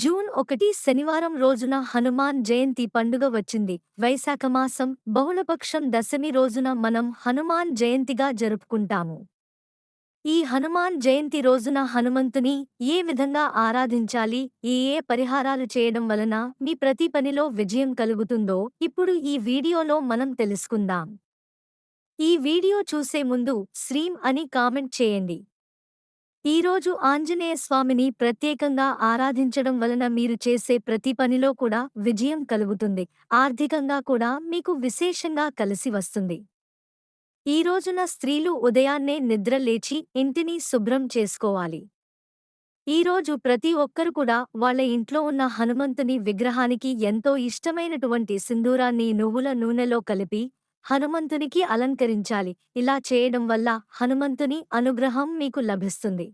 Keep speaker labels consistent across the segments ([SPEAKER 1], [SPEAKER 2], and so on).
[SPEAKER 1] June ఒకటి శనివారం రోజున హనుమాన్ జయంతి పండుగ వచ్చింది. వైశాఖ మాసం బహుళపక్షం దశమి రోజున మనం హనుమాన్ జయంతిగా జరుపుకుంటాము. ఈ హనుమాన్ జయంతి రోజున హనుమంతుని ఏ విధంగా ఆరాధించాలి? ఏ ఏ పరిహారాలు చేయడం వలన మీ ప్రతి పనిలో విజయం కలుగుతుందో ఇప్పుడు ఈ వీడియోలో మనం తెలుసుకుందాం. ఈ వీడియో చూసే ముందు శ్రీం అని కామెంట్ చేయండి. ఈరోజు ఆంజనేయ స్వామిని ప్రత్యేకంగా ఆరాధించడం వలన మీరు చేసే ప్రతి పనిలో కూడా విజయం కలుగుతుంది. ఆర్థికంగా కూడా మీకు విశేషంగా కలిసి వస్తుంది. ఈ రోజున స్త్రీలు ఉదయాన్నే నిద్ర లేచి ఇంటిని శుభ్రం చేసుకోవాలి. ఈరోజు ప్రతి ఒక్కరు కూడా వాళ్ళ ఇంట్లో ఉన్న హనుమంతుని విగ్రహానికి ఎంతో ఇష్టమైనటువంటి సింధూరాన్ని నువ్వుల నూనెలో కలిపి హనుమంతునికి అలంకరించాలి. ఇలా చేయడం వల్ల హనుమంతుని అనుగ్రహం మీకు లభిస్తుంది.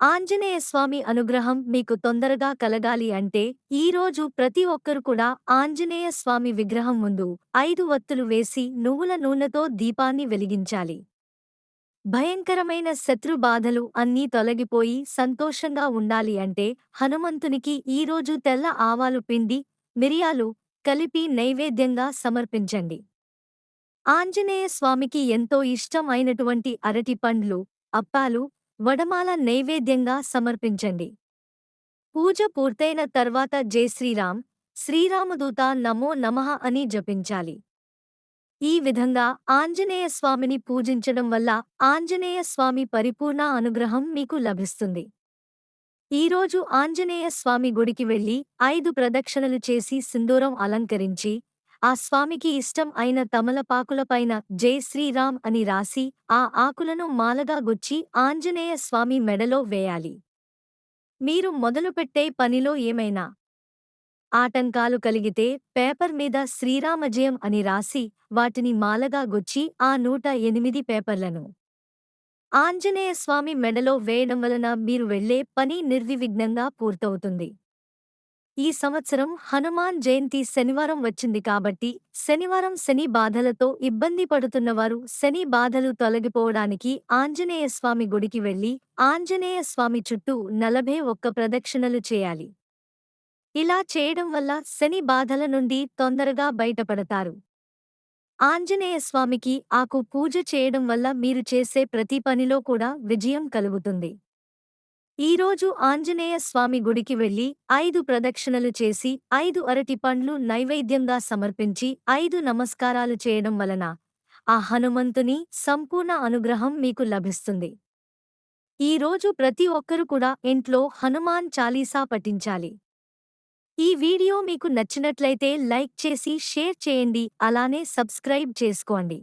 [SPEAKER 1] ఆంజనేయ స్వామి అనుగ్రహం మీకు తొందరగా కలగాలి అంటే ఈరోజు ప్రతి ఒక్కరు కూడా ఆంజనేయ స్వామి విగ్రహం ముందు ఐదు వత్తులు వేసి నువ్వుల నూనెతో దీపాన్ని వెలిగించాలి. భయంకరమైన శత్రు బాధలు అన్నీ తొలగిపోయి సంతోషంగా ఉండాలి అంటే హనుమంతునికి ఈరోజు తెల్ల ఆవాలు పిండి మిరియాలు కలిపి నైవేద్యంగా సమర్పించండి. ఆంజనేయ స్వామికి ఎంతో ఇష్టం అయినటువంటి అరటి పండ్లు అప్పాలు వడమాల నైవేద్యంగా సమర్పించండి. పూజ పూర్తయిన తర్వాత జై శ్రీరామ్ శ్రీరామదూత నమో నమః అని జపించాలి. ఈ విధంగా ఆంజనేయ స్వామిని పూజించడం వల్ల ఆంజనేయ స్వామి పరిపూర్ణ అనుగ్రహం మీకు లభిస్తుంది. ఈరోజు ఆంజనేయ స్వామి గుడికి వెళ్ళి ఐదు ప్రదక్షిణలు చేసి సింధూరం అలంకరించి ఆ స్వామికి ఇష్టం అయిన తమలపాకులపైన జై శ్రీరామ్ అని రాసి ఆ ఆకులను మాలగా గుచ్చి ఆంజనేయ స్వామి మెడలో వేయాలి. మీరు మొదలుపెట్టే పనిలో ఏమైనా ఆటంకాలు కలిగితే పేపర్ మీద శ్రీరామజయం అని రాసి వాటిని మాలగా గుచ్చి ఆ నూట ఎనిమిది పేపర్లను ఆంజనేయ స్వామి మెడలో వేయడం వలన మీరు వెళ్ళే పని నిర్విఘ్నంగా పూర్తవుతుంది. ఈ సంవత్సరం హనుమాన్ జయంతి శనివారం వచ్చింది కాబట్టి శనివారం శని బాధలతో ఇబ్బంది పడుతున్నవారు శని బాధలు తొలగిపోవడానికి ఆంజనేయ స్వామి గుడికి వెళ్ళి ఆంజనేయ స్వామి చుట్టూ నలభై ఒక్క ప్రదక్షిణలు చేయాలి. ఇలా చేయడం వల్ల శని బాధల నుండి తొందరగా బయటపడతారు. ఆంజనేయ స్వామికి ఆకు పూజ చేయడం వల్ల మీరు చేసే ప్రతి పనిలో కూడా విజయం కలుగుతుంది. ఈరోజు ఆంజనేయ స్వామి గుడికి వెళ్ళి ఐదు ప్రదక్షిణలు చేసి ఐదు అరటి పండ్లు నైవేద్యంగా సమర్పించి ఐదు నమస్కారాలు చేయడం వలన ఆ హనుమంతుని సంపూర్ణ అనుగ్రహం మీకు లభిస్తుంది. ఈరోజు ప్రతి ఒక్కరూ కూడా ఇంట్లో హనుమాన్ చాలీసా పఠించాలి. ఈ వీడియో మీకు నచ్చినట్లయితే లైక్ చేసి షేర్ చేయండి అలానే సబ్స్క్రైబ్ చేసుకోండి.